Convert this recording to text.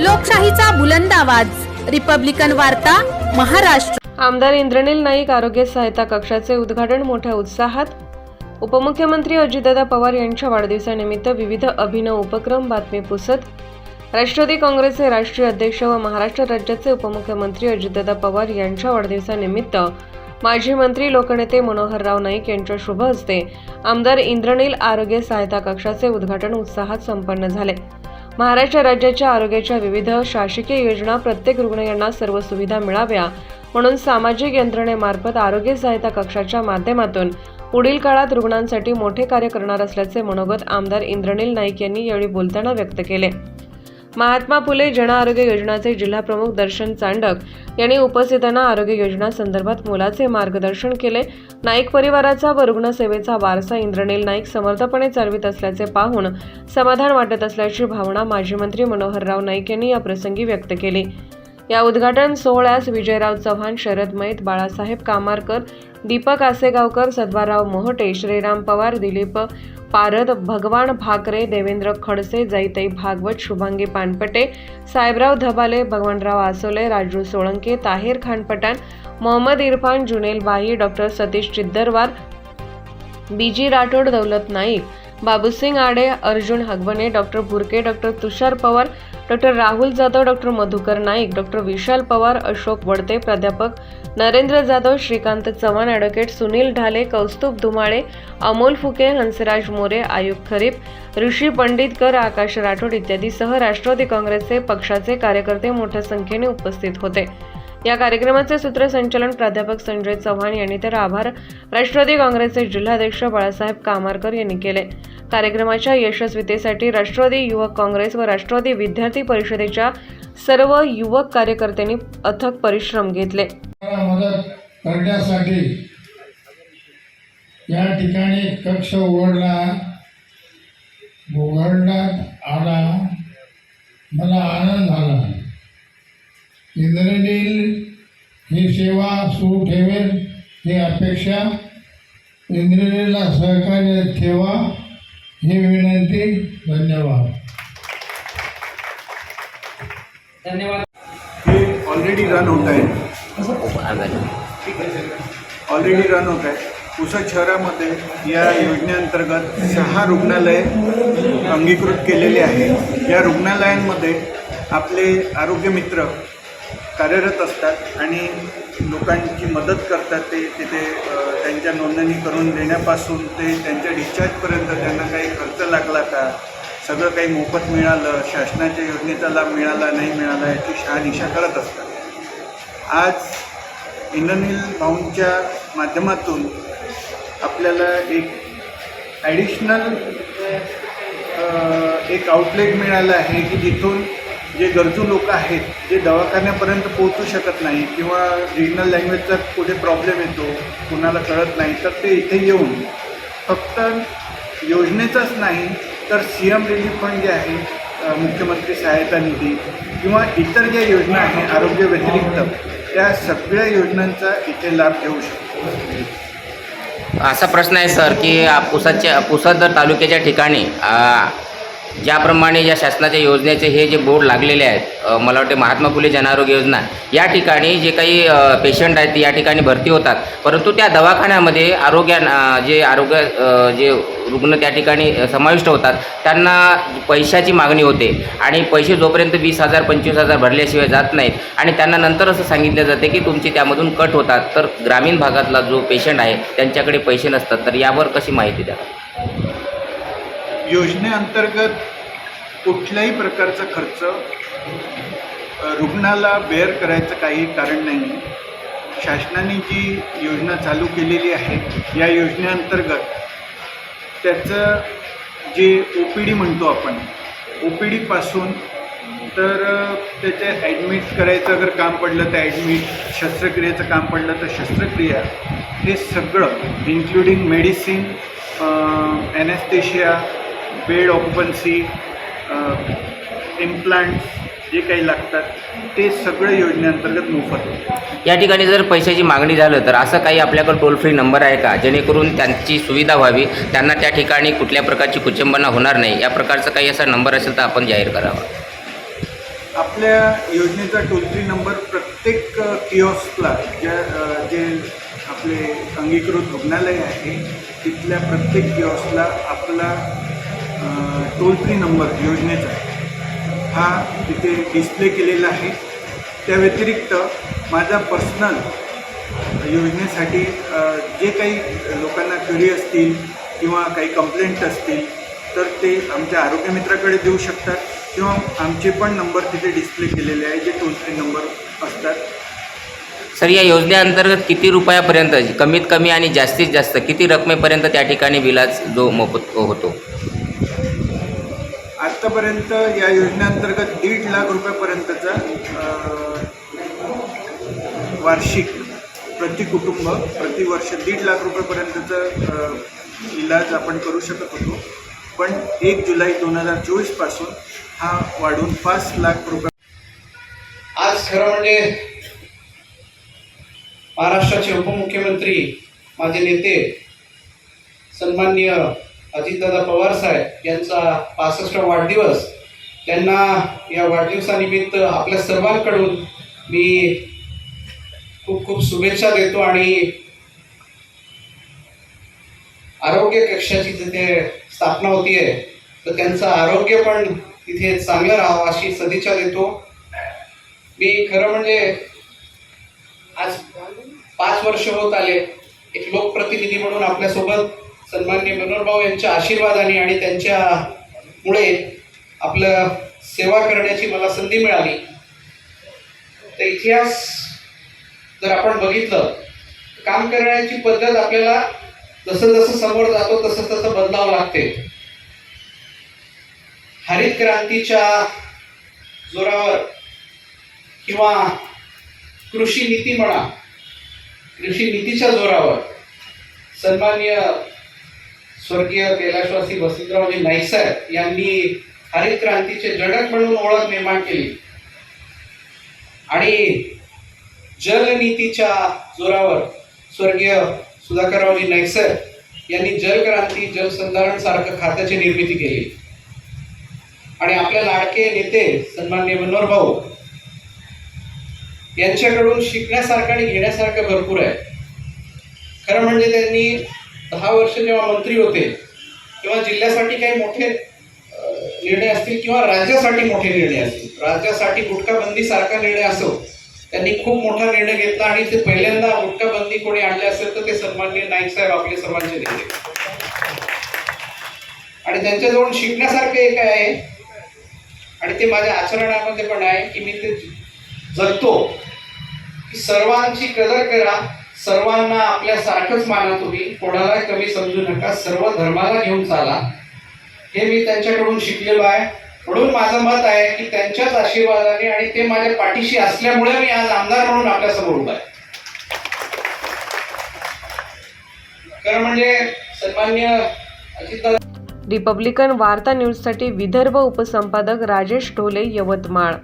लोकशाहीचा बुलंद आवाज. रिपब्लिकन वार्ता महाराष्ट्र. आमदार इंद्रनील नाईक आरोग्य सहायता कक्षाचे उद्घाटन मोठ्या उत्साहात. उपमुख्यमंत्री अजितदादा पवार यांच्या वाढदिवसानिमित्त विविध अभिनव उपक्रम बातमी पुसत. राष्ट्रवादी काँग्रेसचे राष्ट्रीय अध्यक्ष व महाराष्ट्र राज्याचे उपमुख्यमंत्री अजितदादा पवार यांच्या वाढदिवसानिमित्त माजी मंत्री लोकनेते मनोहरराव नाईक यांच्या शुभ हस्ते आमदार इंद्रनील आरोग्य सहायता कक्षाचे उद्घाटन उत्साहात संपन्न झाले. महाराष्ट्र राज्याच्या आरोग्याच्या विविध शासकीय योजना प्रत्येक रुग्णांना सर्व सुविधा मिळाव्या म्हणून सामाजिक यंत्रणेमार्फत आरोग्य सहायता कक्षाच्या माध्यमातून पुढील काळात रुग्णांसाठी मोठे कार्य करणार असल्याचे मनोगत आमदार इंद्रनील नाईक यांनी यावेळी बोलताना व्यक्त केले. महात्मा फुले जन आरोग्य योजनाचे जिल्हाप्रमुख दर्शन चांडक यांनी उपस्थितांना आरोग्य योजना संदर्भात मोलाचे मार्गदर्शन केले. नाईक परिवाराचा व रुग्णसेवेचा वारसा इंद्रनील नाईक समर्थपणे चालवित असल्याचे पाहून समाधान वाटत असल्याची भावना माजी मंत्री मनोहरराव नाईक यांनी या प्रसंगी व्यक्त केली. या उद्घाटन सोहळ्यास विजयराव चव्हाण शरद मैत बाळासाहेब कामारकर दीपक आसेगावकर सद्वाराव मोहटे श्रीराम पवार दिलीप पारद भगवान Bhakare Devendra Khadse Jaitai Bhagwat Shubhangi Panpate Sahebrao Dhabale Bhagwanrao Asole Raju Solanke Taher Khan Pathan Mohammad Irfan Junel Bahi doctor Satish Chiddarwar B G Rathod Daulat Naik Babusingh Ade Arjun Hagawane doctor Bhurke doctor Tushar Pawar doctor Rahul Jadhav doctor Madhukar Naik doctor Vishal Pawar Ashok Wadte प्राध्यापक Narendra Jadhav Shrikant Chavan advocate Sunil Dhale Kaustubh Dhumale Amol Phuke Hansraj More Ayub Kharip Rishi Panditkar Akash Rathod इत्यादीसह राष्ट्रवादी काँग्रेसचे पक्षाचे कार्यकर्ते मोठ्या संख्येने उपस्थित होते. या कार्यक्रमाचे सूत्रसंचालन प्राध्यापक संजय चव्हाण यांनी तर आभार. राष्ट्रवादी काँग्रेसचे जिल्हाध्यक्ष बाळासाहेब कामारकर यांनी केले. कार्यक्रमाच्या यशस्वीतेसाठी राष्ट्रवादी युवक काँग्रेस व राष्ट्रवादी विद्यार्थी परिषदेच्या सर्व युवक कार्यकर्त्यांनी अथक परिश्रम घेतले. मदत करण्यासाठी या ठिकाणी कक्ष उघडला उघडण्यात आला. मला आनंद झाला. सुरू ठेवेल. ही अपेक्षा इंद्रनीलला सहकार्य ठेवा. ही विनंती. धन्यवाद. हे ऑलरेडी रन होत आहे. ऑलरेडी रन होत आहे. पुसद शहरामध्ये या योजनेअंतर्गत सहा रुग्णालय अंगीकृत केलेले आहे. या रुग्णालयांमध्ये आपले आरोग्य मित्र कार्यरत असतात आणि लोकांची मदत करतात ते तिथे त्यांच्या नोंदणी करून देण्यापासून ते त्यांच्या डिस्चार्जपर्यंत त्यांना काही खर्च लागला का? सगळं काही मोफत मिळालं शासनाच्या योजनेचा लाभ मिळाला नाही मिळाला याची शहानिशा करत असतात. आज इंद्रनील भाऊंच्या माध्यमातून आपल्याला एक ॲडिशनल एक आउटलेट मिळालं आहे की जिथून जे गरजू लोक आहेत जे दवाखान्यापर्यंत पोहोचू शकत नाही किंवा रिजनल लँग्वेजचा कुठे प्रॉब्लेम येतो कुणाला कळत नाही तर ते इथे येऊन फक्त योजनेचाच नाही तर सी एम रिलीफ फंड जे आहे मुख्यमंत्री सहायता निधी किंवा इतर ज्या योजना आहे आरोग्य व्यतिरिक्त त्या सगळ्या योजनांचा इथे लाभ घेऊ शकतो. असा प्रश्न आहे सर की पुसदच्या पुसाच्या पुसद तालुक्याच्या ठिकाणी ज्याप्रमाणे या शासनाच्या योजनेचे हे जे बोर्ड लागलेले आहेत मला वाटते महात्मा फुले जनआरोग्य योजना या ठिकाणी जे काही पेशंट आहेत ते या ठिकाणी भरती होतात. परंतु त्या दवाखान्यामध्ये आरोग्या जे आरोग्य जे रुग्ण त्या ठिकाणी समाविष्ट होतात त्यांना पैशाची मागणी होते. आणि पैसे जोपर्यंत वीस हजार पंचवीस हजार भरल्याशिवाय जात नाहीत. आणि त्यांना नंतर असं सांगितलं जाते की तुमची त्यामधून कट होतात. तर ग्रामीण भागातला जो पेशंट आहे त्यांच्याकडे पैसे नसतात. तर यावर कशी माहिती द्या योजनेअंतर्गत कुठल्याही प्रकारचा खर्च रुग्णाला बेअर करायचं काही कारण नाही. आहे शासनाने जी योजना चालू केलेली आहे या योजनेअंतर्गत त्याचं जे ओ पी डी म्हणतो आपण ओ पी डीपासून तर त्याच्या त्याचे ॲडमिट करायचं अगर काम पडलं तर ॲडमिट शस्त्रक्रियेचं काम पडलं तर शस्त्रक्रिया हे सगळं including medicine anaesthesia bed occupancy implants जे काही लागतात ते सगळं योजनेअंतर्गत मोफत होतं. या ठिकाणी जर पैशाची मागणी झालं तर असं काही आपल्याकडे टोल फ्री नंबर आहे का? जेणेकरून त्यांची सुविधा व्हावी त्यांना त्या ठिकाणी कुठल्या प्रकारची कुचंबना होणार नाही या प्रकारचा काही असा नंबर असेल तर आपण जाहीर करावा. आपल्या योजनेचा टोल फ्री नंबर प्रत्येक अ, किऑस्कला ज्या जे आपले अंगीकृत रुग्णालय आहे तिथल्या प्रत्येक किऑस्कला आपला टोल फ्री नंबर योजनेचा हा तिथे डिस्प्ले केलेला आहे. त्या व्यतिरिक्त माझा पर्सनल योजनेसाठी जे काही लोकांना क्युरी असतील किंवा काही कंप्लेंट असतील तर ते आमच्या आरोग्य मित्राकडे देऊ शकतात किंवा आमचे पण नंबर तिथे डिस्प्ले केलेले आहे जे टोल फ्री नंबर असतात. सर या योजनेअंतर्गत किती रुपयापर्यंत कमीत कमी आणि जास्तीत जास्त किती रकमेपर्यंत त्या ठिकाणी बिलाच जो मोफत होतो? आत्तापर्यंत या योजनेअंतर्गत दीड लाख रुपयापर्यंतचा वार्षिक प्रति कुटुंब प्रतिवर्ष दीड लाख रुपयेपर्यंतचा इलाज आपण करू शकत होतो. पण एक जुलै दोन हजार चोवीसपासून हा वाढून पाच लाख रुपये आज खरं म्हणजे महाराष्ट्राचे उपमुख्यमंत्री माझे नेते सन्माननीय अजितदादा पवार साहेब यांचा पासष्टा वाढदिवस. त्यांना या वाढदिवसानिमित्त आपल्या सर्वांकडून मी खूप खूप शुभेच्छा देतो आणि आरोग्य कक्षाची जिथे स्थापना होतीये तर त्यांचं आरोग्य पण तिथे चांगलं राहावं अशी सदिच्छा देतो. मी खरं म्हणजे आज पाच वर्ष होत आले एक लोकप्रतिनिधी म्हणून आपल्यासोबत सन्माननीय मनोहरभाऊ यांच्या आशीर्वादाने आणि त्यांच्यामुळे आपलं सेवा करण्याची मला संधी मिळाली. तर इतिहास जर आपण बघितलं काम करण्याची पद्धत आपल्याला जसं जसं समोर जातो तसं तसं बदलावं लागते. हरित क्रांतीच्या जोरावर किंवा कृषी नीती म्हणा कृषी नीतीच्या जोरावर सन्मान्य स्वर्गीय कैलाशवासी वसंतरावजी नाईक यांनी हरित क्रांतीचे जनक म्हणून ओळख निर्माण केली. आणि जलनीतीच्या जोरावर स्वर्गीय सुधाकररावजी नायसर यांनी जलक्रांती जलसंधारण सारखं खात्याची निर्मिती केली. आणि आपल्या लाडके नेते सन्मान्य मनोहर भाऊ यांच्याकडून शिकण्यासारखं आणि घेण्यासारखं भरपूर आहे. खरं म्हणजे त्यांनी दहा वर्ष जेव्हा मंत्री होते तेव्हा जिल्ह्यासाठी काही मोठे निर्णय असतील किंवा राज्यासाठी मोठे निर्णय असतील? राज्यासाठी गुटखाबंदीसारखा निर्णय असो त्यांनी खूप मोठा निर्णय घेतला आणि ते पहिल्यांदा गुटखाबंदी कोणी आणले असेल तर ते सन्मान्य नाईक साहेब आपले सर्वांचे नेते. आणि त्यांच्याजवळ शिकण्यासारखं एक आहे आणि ते माझ्या आचरणामध्ये पण आहे की मी ते जगतो की सर्वांची कदर करा सर्वांना आपल्यासारखंच माना तुम्ही कोणाला कमी समजू नका. सर्व धर्माला घेऊन चाला. हे मी त्यांच्याकडून शिकलेलो आहे. म्हणून माझं मत आहे की त्यांच्याच आशीर्वादाने आणि ते माझ्या पाठीशी असल्यामुळे मी आज आमदार म्हणून आपल्यासमोर उभा आहे. खरं म्हणजे सन्मान्य अजितदा रिपब्लिकन वार्ता न्यूजसाठी विदर्भ उपसंपादक राजेश ढोले यवतमाळ.